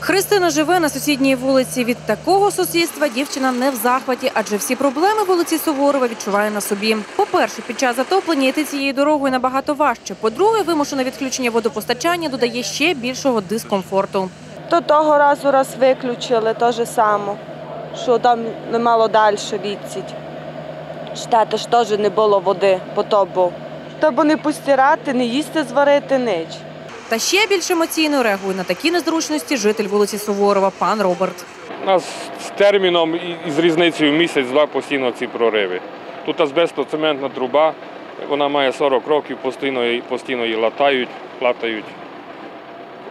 Христина живе на сусідній вулиці. Від такого сусідства дівчина не в захваті, адже всі проблеми вулиці Суворова відчуває на собі. По-перше, під час затоплення йти цією дорогою набагато важче. По-друге, вимушене відключення водопостачання додає ще більшого дискомфорту. То того разу раз виключили те ж саме, що там немало далі відсіть. Штати ж теж не було води по тобу. Тобто не постирати, не їсти, зварити ніч. Та ще більш емоційно реагує на такі незручності житель вулиці Суворова, пан Роберт. У нас з терміном і з різницею місяць-два постійно ці прориви. Тут азбестоцементна труба, вона має 40 років, постійно, постійно її латають, латають.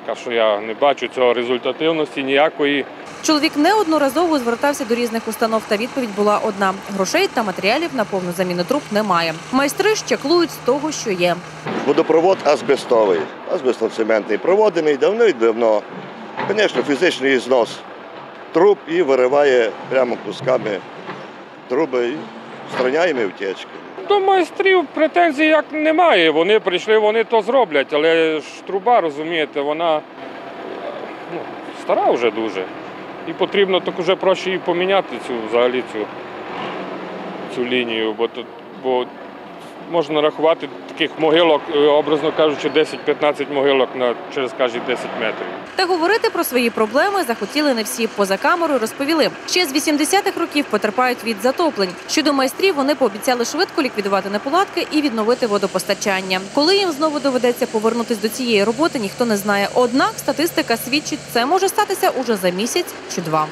Поки що я не бачу цього результативності ніякої. Чоловік неодноразово звертався до різних установ, та відповідь була одна: грошей та матеріалів на повну заміну труб немає. Майстри ж чаклують з того, що є. Водопровод азбестовий, азбестоцементний, проводений давно і давно. Звісно, фізичний знос труб і вириває прямо кусками труби страняємо втечки. До майстрів претензій як немає. Вони прийшли, вони то зроблять, але ж труба, розумієте, вона е, ну, стара вже дуже. І потрібно так уже проще її поміняти цю взагалі цю, цю лінію, бо тут бо можна рахувати таких могилок, е, образно кажучи, 10-15 могилок на через кожні 10 метрів. Та говорити про свої проблеми захотіли не всі. Поза камерою розповіли. Ще з 80-х років потерпають від затоплень. Щодо майстрів, вони пообіцяли швидко ліквідувати неполадки і відновити водопостачання. Коли їм знову доведеться повернутись до цієї роботи, ніхто не знає. Однак статистика свідчить, це може статися уже за місяць чи два.